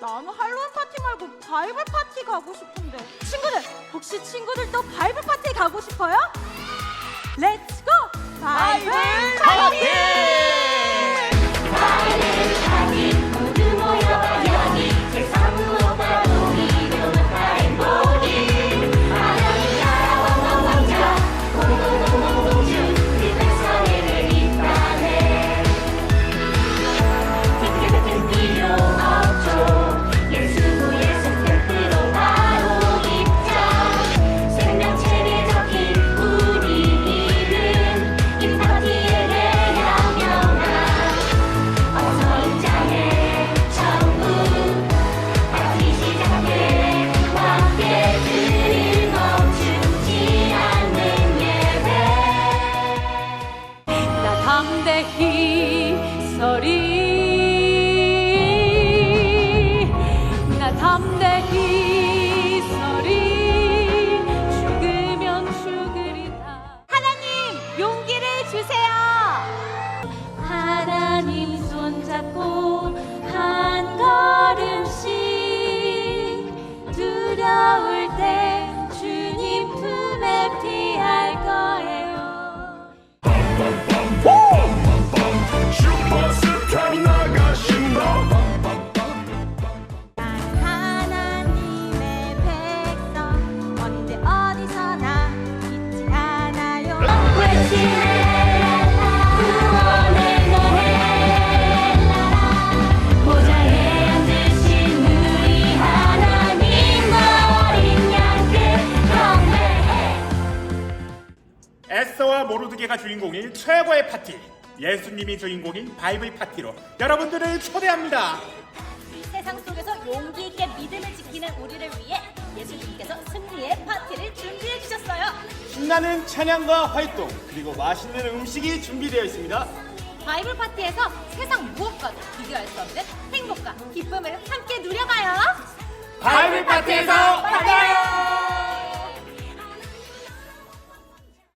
나는 할로윈 파티 말고 바이블 파티 가고 싶은데. 친구들 혹시 친구들도 바이블 파티 가고 싶어요? 렛츠고 바이블 나 에 앉으신 우리 하나님과 어린 양께 경배해 에스더와 모르드게가 주인공인 최고의 파티 예수님이 주인공인 바이블 파티로 여러분들을 초대합니다 이 세상 속에서 용기 있게 믿음을 지키는 우리를 위해 예수님께서 승리의 파티를 준비해. 신나는 찬양과 활동 그리고 맛있는 음식이 준비되어 있습니다. 바이블 파티에서 세상 무엇과도 비교할 수 없는 행복과 기쁨을 함께 누려가요. 바이블 파티에서 만나요.